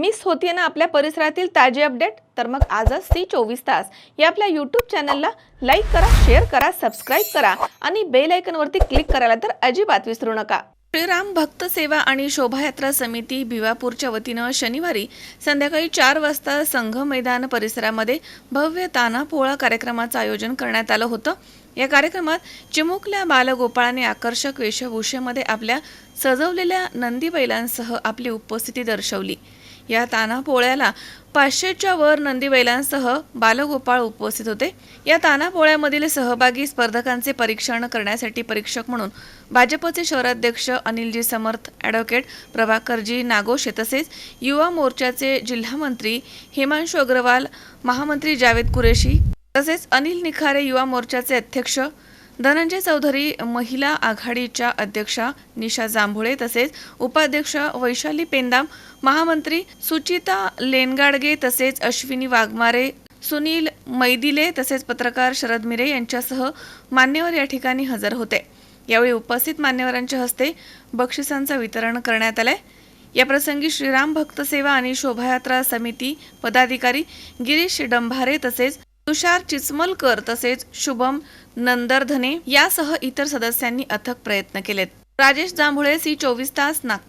Miss होतीये ना आपल्या परिसरातील ताजे अपडेट? तर मग आजच सी चोवीस तास. या आपल्या यूट्यूब चॅनलला लाईक करा शेअर करा सबस्क्राईब करा आणि बेल आयकॉनवरती क्लिक करायला तर अजिबात विसरू नका. श्रीराम भक्त सेवा आणि शोभायात्रा समिती भिवापूरच्या वतीनं शनिवारी संध्याकाळी चार वाजता संघ मैदान परिसरामध्ये भव्य ताना पोळा कार्यक्रमाचं आयोजन करण्यात आलं होतं. या कार्यक्रमात चिमुकल्या बालगोपाळाने आकर्षक वेशभूषेमध्ये आपल्या सजवलेल्या नंदी बैलांसह आपली उपस्थिती दर्शवली. या ताना पोळ्याला पाचशेच्या वर नंदी बैलांसह बालगोपाळ उपस्थित होते. या ताना पोळ्यामधील सहभागी स्पर्धकांचे परीक्षण करण्यासाठी परीक्षक म्हणून भाजपचे शहराध्यक्ष अनिलजी समर्थ ॲडव्होकेट प्रभाकरजी नागोशे तसेच युवा मोर्चाचे जिल्हामंत्री हिमांशू अग्रवाल महामंत्री जावेद कुरेशी तसेच अनिल निखारे युवा मोर्चाचे अध्यक्ष धनंजय चौधरी महिला आघाडीच्या अध्यक्षा निशा जांभुळे तसेच उपाध्यक्ष वैशाली पेंदाम महामंत्री सुचिता लेनगाडगे तसेच अश्विनी वाघमारे सुनील मैदिले तसेच पत्रकार शरद मिरे यांच्यासह मान्यवर या ठिकाणी हजर होते. यावेळी उपस्थित मान्यवरांच्या हस्ते बक्षिसांचं वितरण करण्यात आलंय. या प्रसंगी श्रीराम भक्त सेवा आणि शोभायात्रा समिती पदाधिकारी गिरीश डंभारे तसेच तुषार चिचमलकर तसेच शुभम नंदरधने यासह इतर सदस्यांनी अथक प्रयत्न केलेत. राजेश जांभुळे सी चोवीस तास नागपूर.